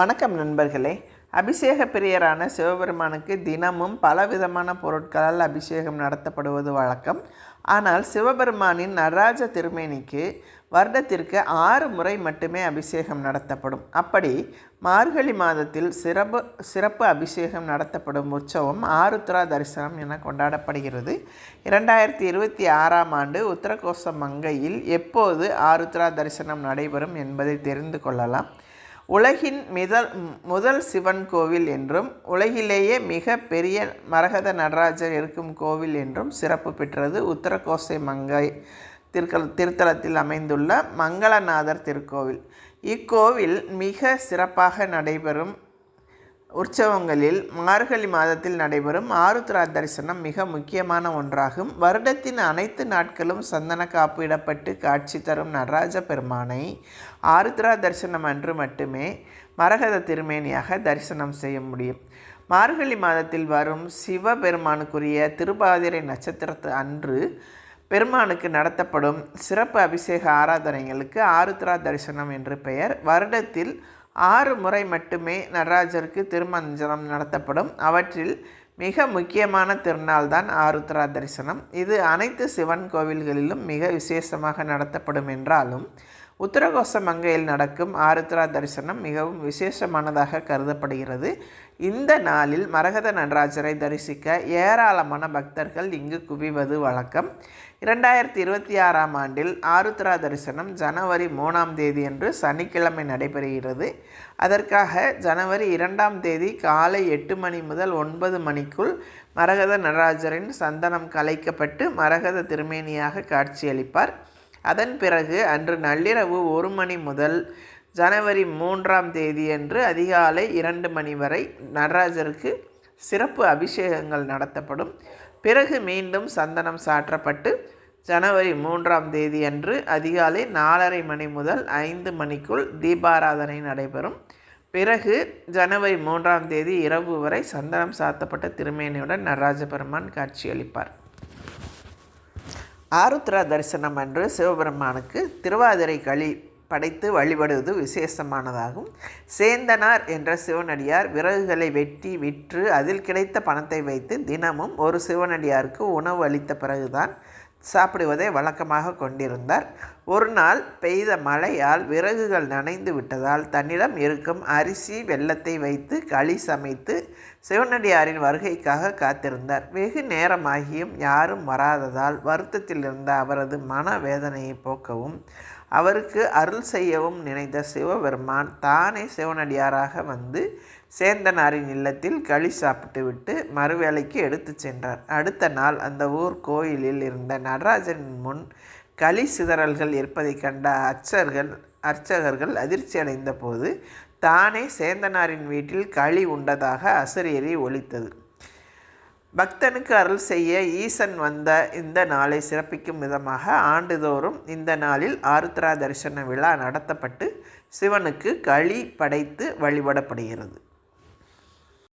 வணக்கம் நண்பர்களே. அபிஷேக பிரியரான சிவபெருமானுக்கு தினமும் பலவிதமான பொருட்களால் அபிஷேகம் நடத்தப்படுவது வழக்கம். ஆனால் சிவபெருமானின் நடராஜ திருமேனிக்கு வருடத்திற்கு ஆறு முறை மட்டுமே அபிஷேகம் நடத்தப்படும். அப்படி மார்கழி மாதத்தில் சிறப்பு சிறப்பு அபிஷேகம் நடத்தப்படும் உற்சவம் ஆருத்ரா தரிசனம் என கொண்டாடப்படுகிறது. இரண்டாயிரத்தி இருபத்தி ஆறாம் ஆண்டு உத்தரகோச மங்கையில் எப்போது ஆருத்ரா தரிசனம் நடைபெறும் என்பதை தெரிந்து கொள்ளலாம். உலகின் மிதல் முதல் சிவன் கோவில் என்றும் உலகிலேயே மிக பெரிய மரகத நடராஜர் இருக்கும் கோவில் என்றும் சிறப்பு பெற்றது உத்தரகோசை மங்கை திருக்கல் திருத்தலத்தில் அமைந்துள்ள மங்களநாதர் திருக்கோவில். இக்கோவில் மிக சிறப்பாக நடைபெறும் உற்சவங்களில் மார்கழி மாதத்தில் நடைபெறும் ஆருத்ரா தரிசனம் மிக முக்கியமான ஒன்றாகும். வருடத்தின் அனைத்து நாட்களும் சந்தன காப்பு இடப்பட்டு காட்சி தரும் நடராஜ பெருமானை ஆருத்ரா தரிசனம் அன்று மட்டுமே மரகத திருமேனியாக தரிசனம் செய்ய முடியும். மார்கழி மாதத்தில் வரும் சிவபெருமானுக்குரிய திருபாதிரை நட்சத்திரத்து அன்று பெருமானுக்கு நடத்தப்படும் சிறப்பு அபிஷேக ஆராதனைகளுக்கு ஆருத்ரா தரிசனம் என்று பெயர். வருடத்தில் ஆறு முறை மட்டுமே நடராஜருக்கு திருமஞ்சனம் நடத்தப்படும். அவற்றில் மிக முக்கியமான திருநாள் தான் ஆருத்ரா தரிசனம். இது அனைத்து சிவன் கோவில்களிலும் மிக விசேஷமாக நடத்தப்படும் என்றாலும் உத்தரகோச மங்கையில் நடக்கும் ஆருத்ரா தரிசனம் மிகவும் விசேஷமானதாக கருதப்படுகிறது. இந்த நாளில் மரகத நடராஜரை தரிசிக்க ஏராளமான பக்தர்கள் இங்கு குவிவது வழக்கம். இரண்டாயிரத்தி இருபத்தி ஆறாம் ஆண்டில் ஆருத்ரா தரிசனம் ஜனவரி மூணாம் தேதி என்று சனிக்கிழமை நடைபெறுகிறது. அதற்காக ஜனவரி இரண்டாம் தேதி காலை எட்டு மணி முதல் ஒன்பது மணிக்குள் மரகத நடராஜரின் சந்தனம் கலைக்கப்பட்டு மரகத திருமேனியாக காட்சியளிப்பார். அதன் பிறகு அன்று நள்ளிரவு ஒரு மணி முதல் ஜனவரி மூன்றாம் தேதியன்று அதிகாலை இரண்டு மணி வரை நடராஜருக்கு சிறப்பு அபிஷேகங்கள் நடத்தப்படும். பிறகு மீண்டும் சந்தனம் சாற்றப்பட்டு ஜனவரி மூன்றாம் தேதி அன்று அதிகாலை நாலரை மணி முதல் ஐந்து மணிக்குள் தீபாராதனை நடைபெறும். பிறகு ஜனவரி மூன்றாம் தேதி இரவு வரை சந்தனம் சாத்தப்பட்ட திருமேனியுடன் நடராஜ பெருமான் காட்சியளிப்பார். ஆருத்ரா தரிசனம் அன்று சிவபெருமானுக்கு திருவாதிரை களி படைத்து வழிபடுவது விசேஷமானதாகும். சேந்தனார் என்ற சிவனடியார் விறகுகளை வெட்டி விற்று அதில் கிடைத்த பணத்தை வைத்து தினமும் ஒரு சிவனடியாருக்கு உணவு அளித்த பிறகுதான் சாப்பிடுவதை வழக்கமாக கொண்டிருந்தார். ஒரு நாள் பெய்த மழையால் விறகுகள் நனைந்து விட்டதால் தன்னிடம் இருக்கும் அரிசி வெள்ளத்தை வைத்து களி சமைத்து சிவனடியாரின் வருகைக்காக காத்திருந்தார். வெகு நேரமாகியும் யாரும் வராததால் வருத்தத்தில் இருந்த அவரது மனவேதனையை போக்கவும் அவருக்கு அருள் செய்யவும் நினைத்த சிவபெருமான் தானே சிவனடியாராக வந்து சேந்தனாரின் இல்லத்தில் களி சாப்பிட்டுவிட்டு மறுவேளைக்கு எடுத்து சென்றார். அடுத்த நாள் அந்த ஊர் கோயிலில் இருந்த நடராஜனின் முன் களி சிதறல்கள் இருப்பதை கண்ட அச்சர்கள் அர்ச்சகர்கள் அதிர்ச்சி அடைந்த போது தானே சேந்தனாரின் வீட்டில் களி உண்டதாக அசரீரி ஒலித்தது. பக்தனுக்கு அருள் செய்ய ஈசன் வந்த இந்த நாளை சிறப்பிக்கும் விதமாக ஆண்டுதோறும் இந்த நாளில் ஆருத்ரா தரிசன விழா நடத்தப்பட்டு சிவனுக்கு களி படைத்து வழிபடப்படுகிறது.